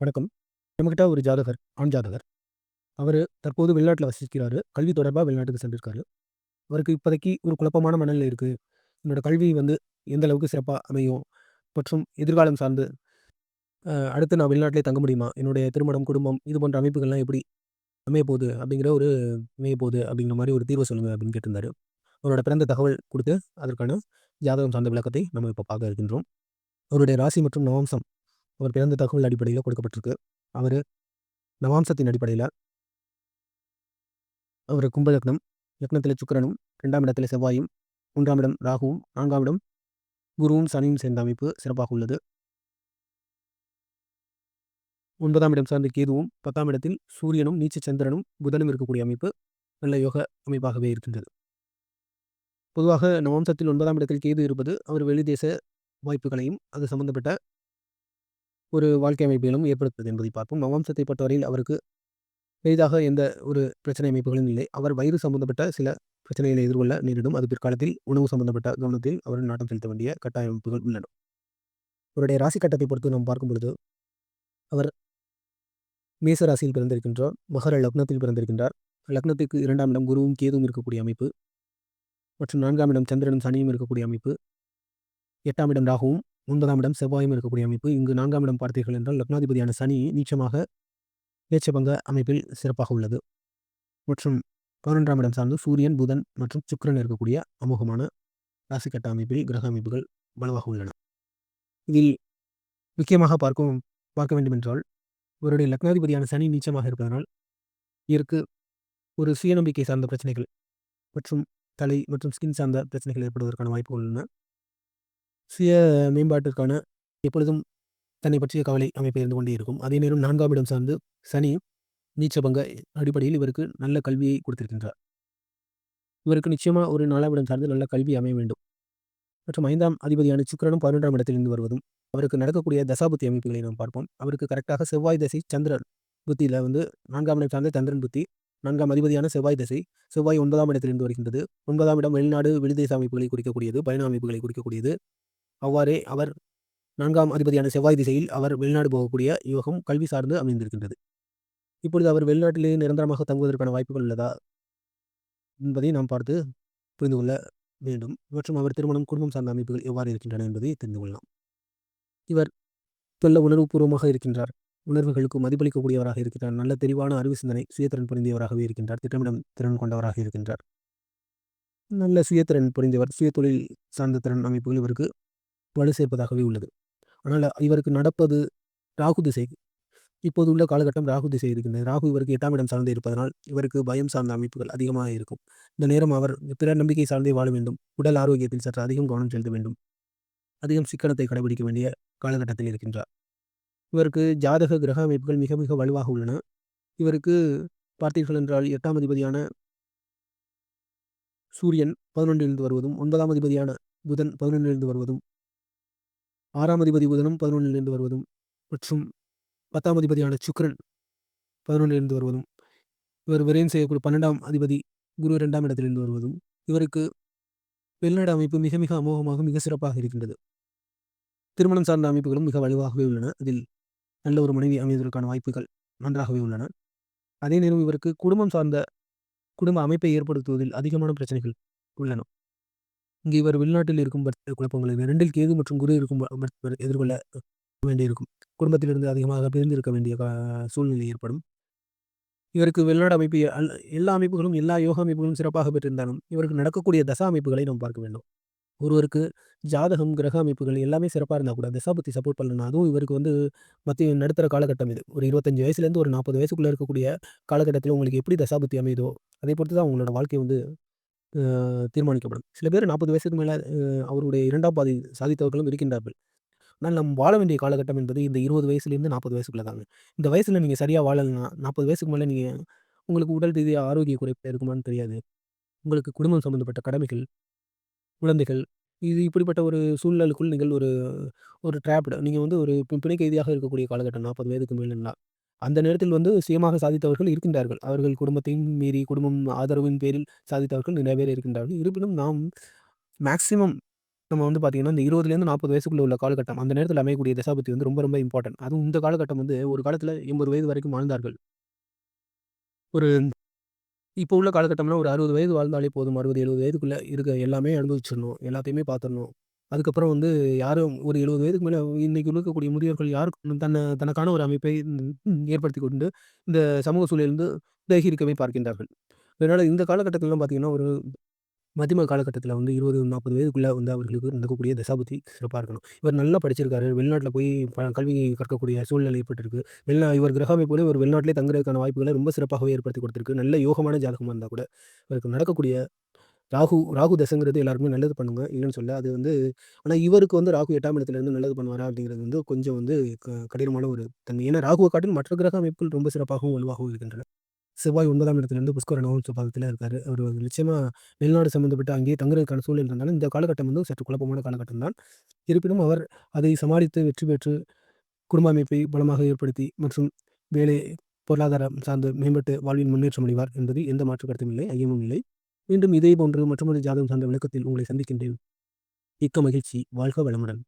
வணக்கம். நம்மகிட்ட ஒரு ஜாதகர், ஆண் ஜாதகர். அவர் தற்போது வெளிநாட்டில் வசிக்கிறாரு. கல்வி தொடர்பாக வெளிநாட்டுக்கு சென்றிருக்காரு. அவருக்கு இப்போதைக்கு ஒரு குழப்பமான மனநிலை இருக்குது என்னோட கல்வி வந்து எந்த அளவுக்கு சிறப்பாக அமையும்? மற்றும் எதிர்காலம் சார்ந்து அடுத்து நான் வெளிநாட்டிலே தங்க முடியுமா? என்னுடைய திருமணம், குடும்பம் இது போன்ற அமைப்புகள்லாம் எப்படி அமையப்போகுது? அப்படிங்கிற ஒரு அமையப்போகுது அப்படிங்கிற மாதிரி ஒரு தீர்வு சொல்லுங்கள் அப்படின்னு கேட்டிருந்தாரு. அவரோட பிறந்த தகவல் கொடுத்து அதற்கான ஜாதகம் சார்ந்த விளக்கத்தை நம்ம இப்போ பார்க்க இருக்கின்றோம். அவருடைய ராசி மற்றும் நவம்சம் அவர் பிறந்த தகவல் அடிப்படையில கொடுக்கப்பட்டிருக்கு. அவரு நவாம்சத்தின் அடிப்படையில அவர் கும்பலக்னம் லக்னத்தில் சுக்கரனும் சுக்கிரனும், 2ஆம் இடத்தில செவ்வாயும், மூன்றாம் இடம் ராகுவும், நான்காம் இடம் குருவும், சனியும் சேர்ந்த அமைப்பு சிறப்பாக உள்ளது. ஒன்பதாம் இடம் சார்ந்த கேதுவும், 10ஆம் இடத்தில் சூரியனும், நீச்ச சந்திரனும், புதனும் இருக்கக்கூடிய அமைப்பு நல்ல யோக அமைப்பாகவே இருக்கின்றது. பொதுவாக நவாம்சத்தில் ஒன்பதாம் இடத்தில் கேது இருப்பது, அவர் வெளிதேச வாய்ப்புகளையும், அது சம்பந்தப்பட்ட ஒரு வாழ்க்கை அமைப்புகளும் ஏற்படுத்துது என்பதை பார்ப்போம். நவாம்சத்தை பொறுத்தவரையில் அவருக்கு பெரிதாக எந்த ஒரு பிரச்சனை அமைப்புகளும் இல்லை. அவர் வயிறு சம்பந்தப்பட்ட சில பிரச்சனைகளை எதிர்கொள்ள நேரிடும். அது பிற்காலத்தில் உணவு சம்பந்தப்பட்ட கவனத்தில் அவர் நாட்டம் செலுத்த வேண்டிய கட்டாய அமைப்புகள் உள்ளன. அவருடைய ராசி கட்டத்தை பொறுத்து நாம் பார்க்கும் பொழுது, அவர் மேச ராசியில் பிறந்திருக்கின்றார். மகர லக்னத்தில் பிறந்திருக்கின்றார். லக்னத்திற்கு இரண்டாம் இடம் குருவும், கேதுவும் இருக்கக்கூடிய அமைப்பு. மற்றும் நான்காம் இடம் சந்திரனும், சனியும் இருக்கக்கூடிய அமைப்பு. எட்டாம் இடம் ராகுவும், ஒன்பதாம் இடம் செவ்வாயும் இருக்கக்கூடிய அமைப்பு. இங்கு நான்காம் இடம் பார்த்தீர்கள் என்றால் லக்னாதிபதியான சனி நீச்சமாக நீச்சபங்க அமைப்பில் சிறப்பாக உள்ளது. மற்றும் 11ஆம் இடம் சார்ந்து சூரியன், புதன் மற்றும் சுக்கிரன் இருக்கக்கூடிய அமோகமான ராசிக்கட்ட அமைப்பில் கிரக அமைப்புகள் வலுவாக உள்ளன. இதில் முக்கியமாக பார்க்கும் பார்க்க வேண்டுமென்றால், இவருடைய லக்னாதிபதியான சனி நீச்சமாக இருப்பதனால், இவருக்கு ஒரு சுயநம்பிக்கை சார்ந்த பிரச்சனைகள் மற்றும் தலை மற்றும் ஸ்கின் சார்ந்த பிரச்சனைகள் ஏற்படுவதற்கான வாய்ப்புகள் உள்ளன. சுய மேம்பாட்டிற்கான எப்பொழுதும் தன்னை பற்றிய கவலை அமைப்பு இருந்து கொண்டே இருக்கும். அதே நேரம் நான்காம் இடம் சார்ந்து சனி நீச்சபங்க அடிப்படையில் இவருக்கு நல்ல கல்வியை கொடுத்திருக்கின்றார். இவருக்கு நிச்சயமாக ஒரு நாலாம் இடம் சார்ந்து நல்ல கல்வி அமைய வேண்டும். மற்றும் ஐந்தாம் அதிபதியான சுக்கரனும் பதினொன்றாம் இடத்திலிருந்து வருவதும், அவருக்கு நடக்கக்கூடிய தசாபுத்தி அமைப்புகளை நாம் பார்ப்போம். அவருக்கு கரெக்டாக செவ்வாய் தசை சந்திரன் புத்தியில் வந்து நான்காம் இடம் சார்ந்த சந்திரன் புத்தி, நான்காம் அதிபதியான செவ்வாய் தசை, செவ்வாய் ஒன்பதாம் இடத்திலிருந்து வருகின்றது. ஒன்பதாம் இடம் வெளிநாடு, வெளிதேச அமைப்புகளை குறிக்கக்கூடியது, பயண அமைப்புகளை குறிக்கக்கூடியது. அவ்வாறே அவர் நான்காம் அதிபதியான செவ்வாய் திசையில் அவர் வெளிநாடு போகக்கூடிய யோகம் கல்வி சார்ந்து அமைந்திருக்கின்றது. இப்பொழுது அவர் வெளிநாட்டிலேயே நிரந்தரமாக தங்குவதற்கான வாய்ப்புகள் உள்ளதா? என்பதை நாம் பார்த்து புரிந்து கொள்ள வேண்டும். மற்றும் அவர் திருமணம், குடும்பம் சார்ந்த அமைப்புகள் எவ்வாறு இருக்கின்றன என்பதை தெரிந்து கொள்ளலாம். இவர் நல்ல உணர்வுபூர்வமாக இருக்கின்றார். உணர்வுகளுக்கு மதிப்பளிக்கக்கூடியவராக இருக்கிறார். நல்ல தெளிவான அறிவு சிந்தனை, சுயத்திறன் புரிந்தியவராகவே இருக்கின்றார். திட்டமிடும் திறன் கொண்டவராக இருக்கின்றார். நல்ல சுயத்திறன் புரிந்தவர். சுயதொழில் சார்ந்த திறன் அமைப்புகள் இவருக்கு வலு சேர்ப்பதாகவே உள்ளது. ஆனால் இவருக்கு நடப்பது ராகு திசை. இப்போது உள்ள காலகட்டம் ராகு திசை இருக்கின்றது. ராகு இவருக்கு எட்டாம் இடம் சார்ந்து இருப்பதனால், இவருக்கு பயம் சார்ந்த அமைப்புகள் அதிகமாக இருக்கும். இந்த நேரம் அவர் பிற நம்பிக்கை சார்ந்தே வாழ வேண்டும். உடல் ஆரோக்கியத்தில் சற்று அதிகம் கவனம் செலுத்த வேண்டும். அதிகம் சிக்கனத்தை கடைபிடிக்க வேண்டிய காலகட்டத்தில் இருக்கின்றார். இவருக்கு ஜாதக கிரக அமைப்புகள் மிக மிக வலுவாக உள்ளன. இவருக்கு பார்த்தீர்கள் என்றால் எட்டாம் அதிபதியான சூரியன் 11லிருந்து வருவதும், ஒன்பதாம் அதிபதியான புதன் 11லிருந்து வருவதும், ஆறாம் அதிபதி புதனும் 11லிருந்து வருவதும் மற்றும் 10ஆம் அதிபதியான சுக்ரன் பதினொன்றிலிருந்து வருவதும், இவர் விரயம் செய்யக்கூடிய 12ஆம் அதிபதி குரு இரண்டாம் இடத்திலிருந்து வருவதும், இவருக்கு வெளிநாடு அமைப்பு மிக மிக அமோகமாக மிக சிறப்பாக இருக்கின்றது. திருமணம் சார்ந்த அமைப்புகளும் மிக வலுவாகவே உள்ளன. அதில் நல்ல ஒரு மனைவி அமைவதற்கான வாய்ப்புகள் நன்றாகவே உள்ளன. அதே நேரம் இவருக்கு குடும்பம் சார்ந்த குடும்ப அமைப்பை ஏற்படுத்துவதில் அதிகமான பிரச்சனைகள் உள்ளன. இங்கு இவர் வெளிநாட்டில் இருக்கும் பட்ச குழப்பங்கள் இரண்டில் கேது மற்றும் குரு இருக்கும் எதிர்கொள்ள வேண்டியிருக்கும். குடும்பத்திலிருந்து அதிகமாக பிரிந்து இருக்க வேண்டிய சூழ்நிலை ஏற்படும். இவருக்கு வெளிநாடு அமைப்பு அல் எல்லா அமைப்புகளும், எல்லா யோக அமைப்புகளும் சிறப்பாக பெற்றிருந்தாலும், இவருக்கு நடக்கக்கூடிய தசா அமைப்புகளை நாம் பார்க்க வேண்டும். ஒருவருக்கு ஜாதகம், கிரக அமைப்புகள் எல்லாமே சிறப்பாக இருந்தால் கூட தசாபுத்தி சப்போர்ட் பண்ணணும் அதுவும் இவருக்கு வந்து மத்திய நடுத்தர காலகட்டம் இது. ஒரு 25 வயசுலேருந்து ஒரு நாற்பது வயசுக்குள்ளே இருக்கக்கூடிய காலகட்டத்தில் உங்களுக்கு எப்படி தசாபுத்தி அமையுதோ, அதை பொறுத்து தான் உங்களோட வாழ்க்கை வந்து தீர்மானிக்கப்படும். சில பேர் 40 வயசுக்கு மேல அவருடைய இரண்டாம் பாதி சாதித்தவர்களும் இருக்கின்றார்கள். ஆனால் நாம் வாழ வேண்டிய காலகட்டம் என்பது இந்த 20 வயசுலேருந்து 40 வயசுக்குள்ள தாங்க. இந்த வயசுல நீங்க சரியா வாழலன்னா, 40 வயசுக்கு மேல நீங்க உங்களுக்கு உடல் ரீதியா ஆரோக்கிய குறைபாடு இருக்குமான்னு தெரியாது. உங்களுக்கு குடும்பம் சம்பந்தப்பட்ட கடமைகள், குழந்தைகள் இது இப்படிப்பட்ட ஒரு சூழலுக்குள் நீங்கள் ஒரு ஒரு ட்ராப்டு நீங்க வந்து ஒரு பிணைக்கைதியாக இருக்கக்கூடிய காலகட்டம் 40 வயதுக்கு மேலன்னா. அந்த நேரத்தில் வந்து சுயமாக சாதித்தவர்கள் இருக்கின்றார்கள். அவர்கள் குடும்பத்தையும் மீறி, குடும்பம் ஆதரவின் பேரில் சாதித்தவர்கள் நிறைய பேர் இருக்கின்றார்கள். இருப்பினும் நாம் மேக்சிமம் நம்ம வந்து பார்த்தீங்கன்னா, இந்த 20லேருந்து 40 வயசுக்குள்ள உள்ள காலகட்டம். அந்த நேரத்தில் அமையக்கூடிய தசாபத்தி வந்து ரொம்ப ரொம்ப இம்பார்ட்டன்ட். அதுவும் இந்த காலகட்டம் வந்து ஒரு காலத்தில் எண்பது வயது வரைக்கும் வாழ்ந்தார்கள். ஒரு இப்போ உள்ள காலகட்டம்லாம் ஒரு 60 வயது வாழ்ந்தாலே போதும். அறுபது எழுபது வயதுக்குள்ளே இருக்க எல்லாமே அனுபவிச்சிடணும். எல்லாத்தையுமே பார்த்துடணும். அதுக்கப்புறம் வந்து யாரும் ஒரு 70 வயதுக்கு மேல இன்னைக்கு இருக்கக்கூடிய முதியோர்கள் யாருக்கும் தன்ன தனக்கான ஒரு அமைப்பை ஏற்படுத்திக் கொண்டு, இந்த சமூக சூழலிலிருந்து விலகி பார்க்கின்றார்கள். அதனால இந்த காலகட்டத்திலலாம் பார்த்தீங்கன்னா, ஒரு மத்தியம காலகட்டத்தில வந்து 20, 40 வயதுக்குள்ள வந்து அவர்களுக்கு நடக்கக்கூடிய தசாபுத்தி சிறப்பா இருக்கணும். இவர் நல்லா படிச்சிருக்காரு. வெளிநாட்டில் போய் ப கல்வி கற்கக்கூடிய சூழ்நிலை ஏற்பட்டிருக்கு. வெளிநா இவர் கிரகமே அமைப்புகளே இவர் வெளிநாட்டிலே தங்குறதுக்கான வாய்ப்புகள ரொம்ப சிறப்பாகவே ஏற்படுத்தி கொடுத்துருக்கு நல்ல யோகமான ஜாதகமா இருந்தா கூட, இவருக்கு நடக்கக்கூடிய ராகு ராகு தசைங்கிறது எல்லாருக்குமே நல்லது பண்ணுங்க. இல்லைன்னு சொல்ல அது வந்து ஆனால் இவருக்கு வந்து ராகு எட்டாம் இடத்துலேருந்து நல்லது பண்ணுவாரா? அப்படிங்கிறது வந்து கொஞ்சம் வந்து க கடினமான ஒரு தன்மை. ஏன்னா ராகுவை காட்டிலும் மற்ற கிரக அமைப்புகள் ரொம்ப சிறப்பாகவும், வலுவாகவும் இருக்கின்றன. செவ்வாய் ஒன்பதாம் இடத்துலேருந்து புஷ்கர நவம்ச பாதத்தில் இருக்கார் அவர் நிச்சயமாக வெளிநாடு சம்மந்தப்பட்ட அங்கேயே தங்குறதுக்கான சூழல் இருந்தாலும், இந்த காலகட்டம் வந்து சற்று குழப்பமான காலகட்டம் தான். இருப்பினும் அவர் அதை சமாளித்து வெற்றி பெற்று, குடும்ப அமைப்பை பலமாக ஏற்படுத்தி மற்றும் வேலை, பொருளாதாரம் சார்ந்து மேம்பட்டு வாழ்வில் முன்னேற்றம் அடைவார் என்பது எந்த மாற்று கருத்தும் இல்லை. ஐயமும் இல்லை. மீண்டும் இதே போன்று மற்றொரு ஜாதகம் சார்ந்த விளக்கத்தில் உங்களை சந்திக்கின்றேன். மிக்க மகிழ்ச்சி. வாழ்க வளமுடன்.